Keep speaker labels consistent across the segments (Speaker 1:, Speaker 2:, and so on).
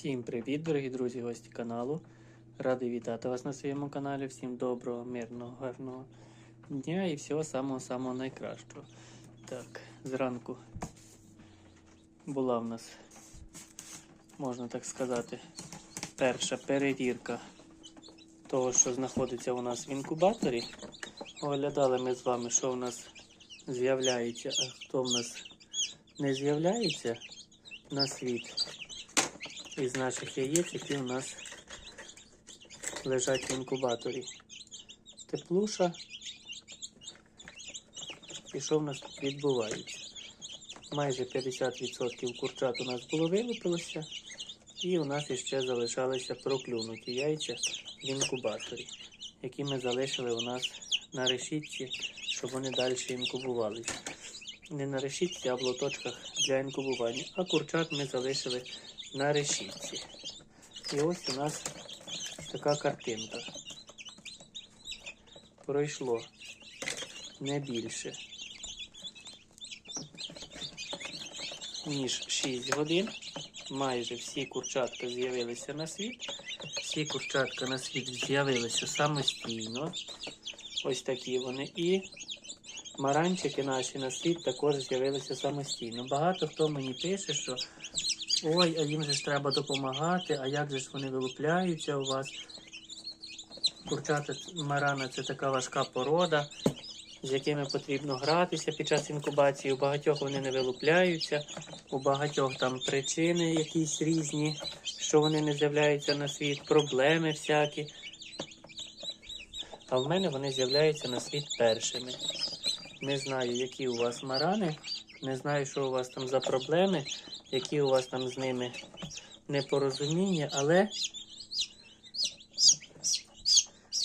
Speaker 1: Всім привіт, дорогі друзі, гості каналу. Радий вітати вас на своєму каналі. Всім доброго, мирного, гарного дня і всього самого-самого найкращого. Так, зранку була в нас, можна так сказати, перша перевірка того, що знаходиться у нас в інкубаторі. Оглядали ми з вами, що в нас з'являється, а хто в нас не з'являється на світ із наших яєць, які у нас лежать в інкубаторі. Теплуша. І що в нас тут відбувається? Майже 50% курчат у нас було вилупилося, і у нас іще залишалися проклюнуті яйця в інкубаторі, які ми залишили у нас на решітці, щоб вони далі інкубувалися. Не на решітці, а в лоточках для інкубування. А курчат ми залишили на решітці. І ось у нас така картинка. Пройшло не більше, ніж 6 годин. Майже всі курчатка з'явилися на світ. Всі курчатка на світ з'явилися самостійно. Ось такі вони. І маранчики наші на світ також з'явилися самостійно. Багато хто мені пише, що ой, а їм же ж треба допомагати, а як же ж вони вилупляються у вас? Курчата марана це така важка порода, з якими потрібно гратися під час інкубації. У багатьох вони не вилупляються, у багатьох там причини якісь різні, що вони не з'являються на світ, проблеми всякі. А в мене вони з'являються на світ першими. Не знаю, які у вас марани, не знаю, що у вас там за проблеми, які у вас там з ними непорозуміння, але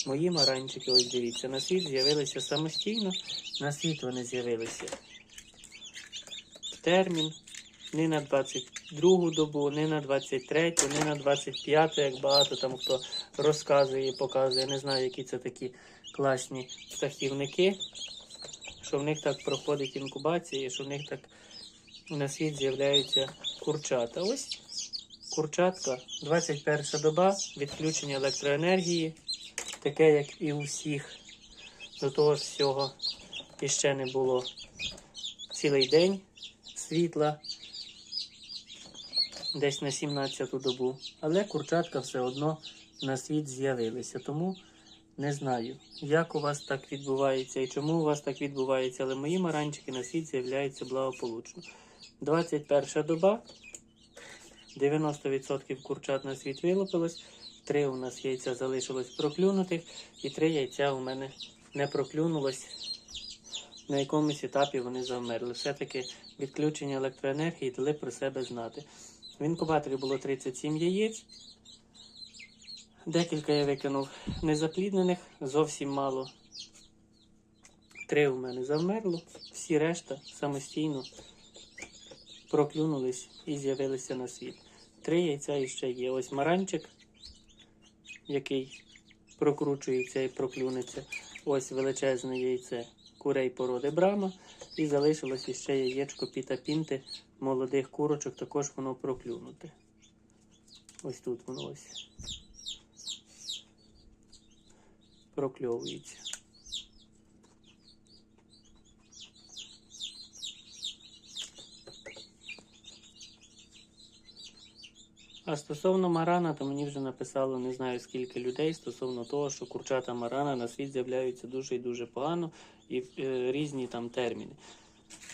Speaker 1: мої маранчики, ось дивіться, на світ з'явилися самостійно, на світ вони з'явилися. Термін не на 22 добу, не на 23, не на 25, як багато там хто розказує показує. Не знаю, які це такі класні птахівники, що в них так проходить інкубація, що в них так на світ з'являються курчата. Ось курчатка, 21 доба, відключення електроенергії, таке, як і у всіх. До того ж всього іще не було цілий день світла, десь на 17-ту добу. Але курчатка все одно на світ з'явилися. Тому не знаю, як у вас так відбувається і чому у вас так відбувається, але мої маранчики на світ з'являються благополучно. 21 доба. 90% курчат на світ вилупилось. Три у нас яйця залишилось проклюнутих, і три яйця у мене не проклюнулось. На якомусь етапі вони завмерли. Все-таки відключення електроенергії дали про себе знати. В інкубаторі було 37 яєць. Декілька я викинув незапліднених, зовсім мало. Три у мене завмерло, всі решта самостійно проклюнулись і з'явилися на світ. Три яйця іще є. Ось маранчик, який прокручується і проклюнеться. Ось величезне яйце курей породи брама. І залишилось іще яєчко піта-пінти молодих курочок, також воно проклюнуте. Ось тут воно ось. Прокльовується. А стосовно марана, то мені вже написало не знаю скільки людей стосовно того, що курчата марана на світ з'являються дуже і дуже погано і е, різні там терміни.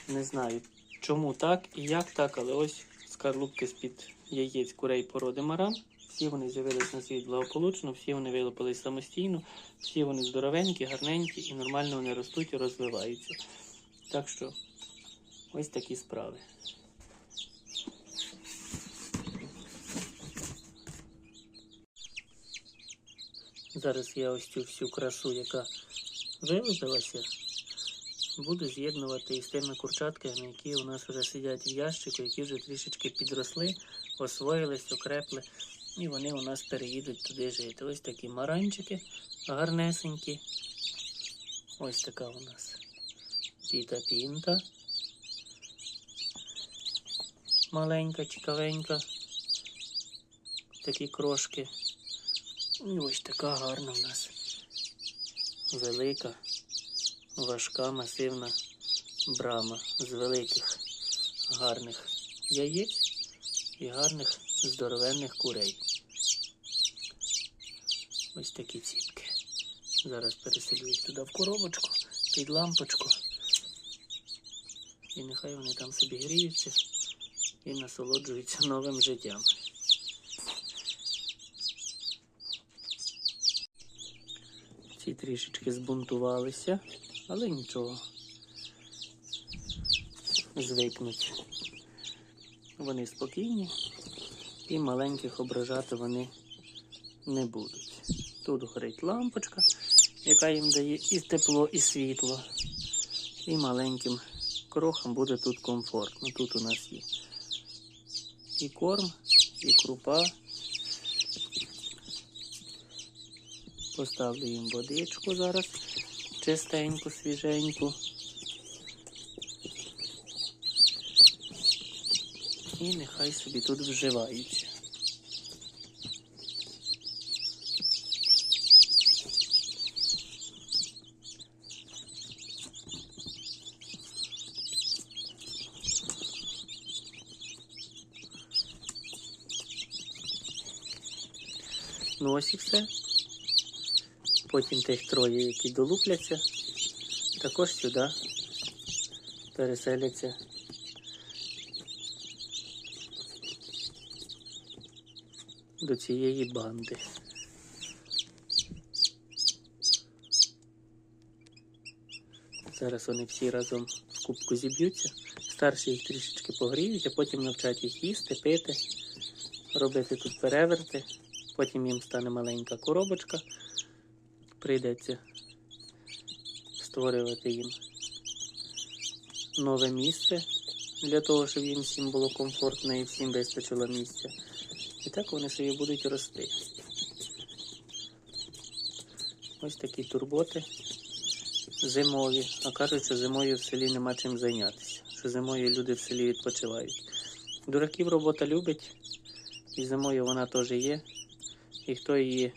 Speaker 1: Не знаю, чому так і як так, але ось скарлупки з-під яєць курей породи маран. Всі вони з'явились на світ благополучно, всі вони вилупились самостійно, всі вони здоровенькі, гарненькі і нормально вони ростуть і розвиваються. Так що ось такі справи. Зараз я ось цю всю красу, яка вилупилася, буду з'єднувати із тими курчатками, які у нас вже сидять в ящику, які вже трішечки підросли, освоїлись, окрепли, і вони у нас переїдуть туди жити. Ось такі маранчики гарнесенькі. Ось така у нас піта-пінта. Маленька, цікавенька. такі крошки. І ось така гарна в нас. Велика, важка, масивна брама з великих гарних яєць і гарних здоровенних курей. Ось такі ціпки. Зараз переселю їх туди в коробочку, під лампочку. І нехай вони там собі гріються і насолоджуються новим життям. Ці трішечки збунтувалися, але нічого. Звикнуть. Вони спокійні і маленьких ображати вони не будуть. Тут горить лампочка, яка їм дає і тепло, і світло. І маленьким крохам буде тут комфортно. Тут у нас є і корм, і крупа. Поставлю їм водичку зараз, чистеньку, свіженьку. І нехай собі тут вживаються. Ну ось і все. Потім тих троє, які долупляться, також сюди переселяться. До цієї банди. Зараз вони всі разом в кубку зіб'ються. Старші їх трішечки погріють, а потім навчать їх їсти, пити, робити тут переверти. Потім їм стане маленька коробочка. Прийдеться створювати їм нове місце для того, щоб їм всім було комфортно і всім вистачило місця. І так вони собі будуть рости. Ось такі турботи зимові. А кажуть, що зимою в селі нема чим зайнятися. Що зимою люди в селі відпочивають. Дураків робота любить, і зимою вона теж є. І хто її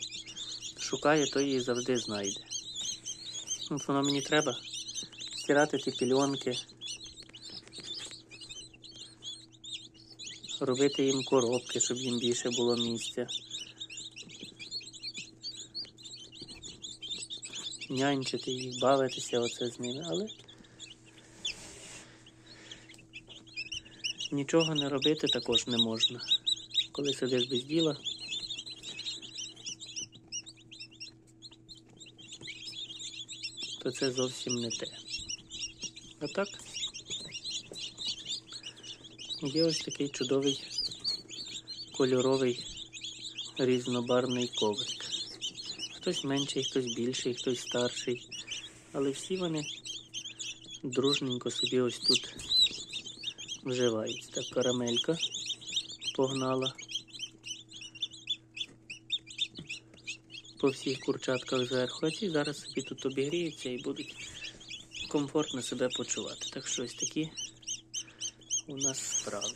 Speaker 1: шукає, той її завжди знайде. От воно мені треба стирати ті пільонки, робити їм коробки, щоб їм більше було місця. Нянчити їх, бавитися оце з ними, але нічого не робити також не можна. Коли сидиш без діла. То це зовсім не те. А так, є ось такий чудовий кольоровий різнобарвний коврик. Хтось менший, хтось більший, хтось старший. Але всі вони дружненько собі ось тут вживаються. Так карамелька погнала. По всіх курчатках зверху, а ці зараз собі тут обігріються і будуть комфортно себе почувати. Так що ось такі у нас справи.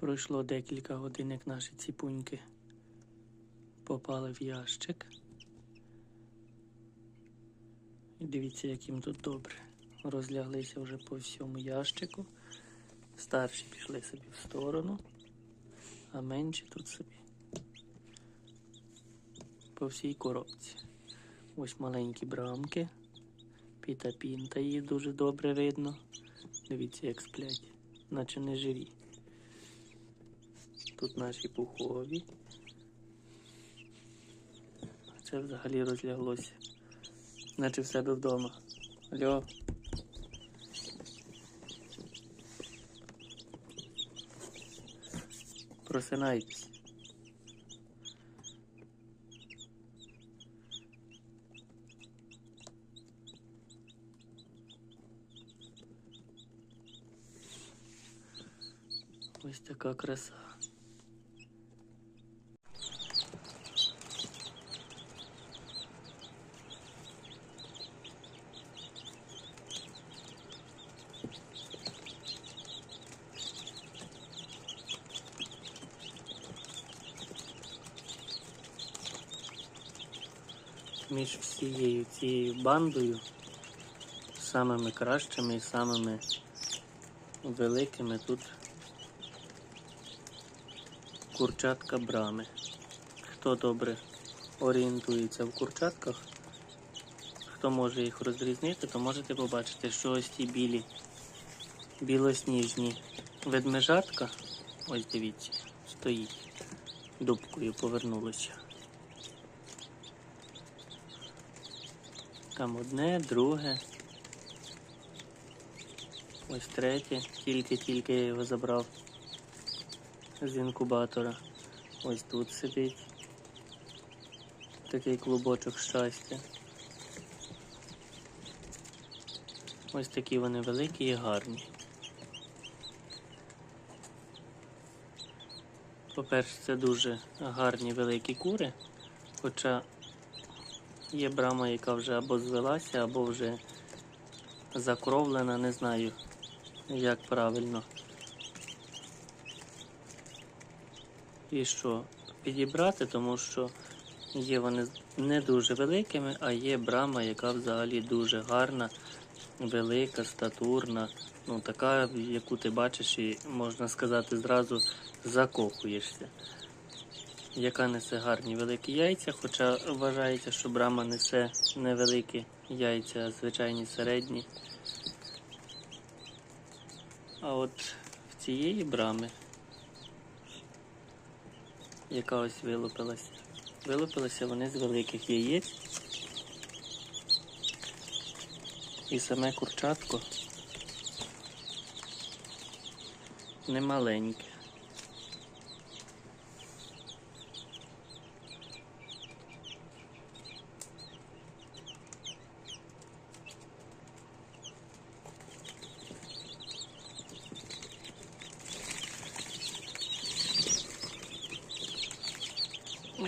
Speaker 1: Пройшло декілька годин, як наші ціпуньки попали в ящик. І дивіться, як їм тут добре. Розляглися вже по всьому ящику. Старші пішли собі в сторону, а менші тут собі по всій коробці. Ось маленькі брамки. Піта пінта її дуже добре видно. Дивіться, як сплять, наче не живі. Тут наші пухові. Це взагалі розляглося. Наче в себе вдома. Алло. Просинайтесь. Ось така краса. Між всією цією бандою, самими кращими і самими великими тут курчатка брами. Хто добре орієнтується в курчатках, хто може їх розрізнити, то можете побачити, що ось ті білі білосніжні ведмежатка, ось дивіться, стоїть, дубкою повернулося. Там одне, друге. Ось третє, тільки-тільки я його забрав з інкубатора. Ось тут сидить такий клубочок щастя. Ось такі вони великі і гарні. По-перше, це дуже гарні великі кури, хоча є брама, яка вже або звелася, або вже закровлена, не знаю, як правильно. І що підібрати, тому що є вони не дуже великими, а є брама, яка взагалі дуже гарна, велика, статурна. Ну, така, яку ти бачиш, і можна сказати, зразу закохуєшся. Яка несе гарні великі яйця, хоча вважається, що брама несе невеликі яйця, а звичайні середні. А от в цієї брами яка ось вилупилася. Вилупилися вони з великих яєць. І саме курчатко не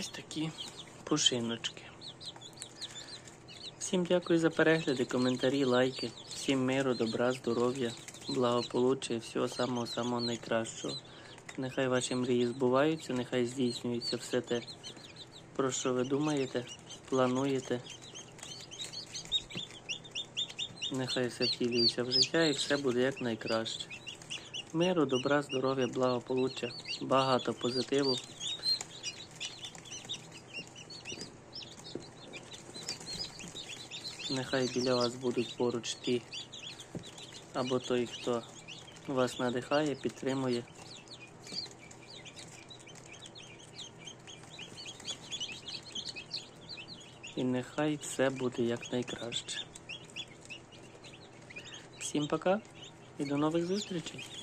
Speaker 1: Ось такі пушиночки. Всім дякую за перегляди, коментарі, лайки. Всім миру, добра, здоров'я, благополуччя і всього самого-самого найкращого. Нехай ваші мрії збуваються, нехай здійснюється все те, про що ви думаєте, плануєте. Нехай все втілюється в життя і все буде як найкраще. Миру, добра, здоров'я, благополуччя, багато позитиву. Нехай біля вас будуть поруч ті, або той, хто вас надихає, підтримує. І нехай все буде якнайкраще. Всім пока і до нових зустрічей!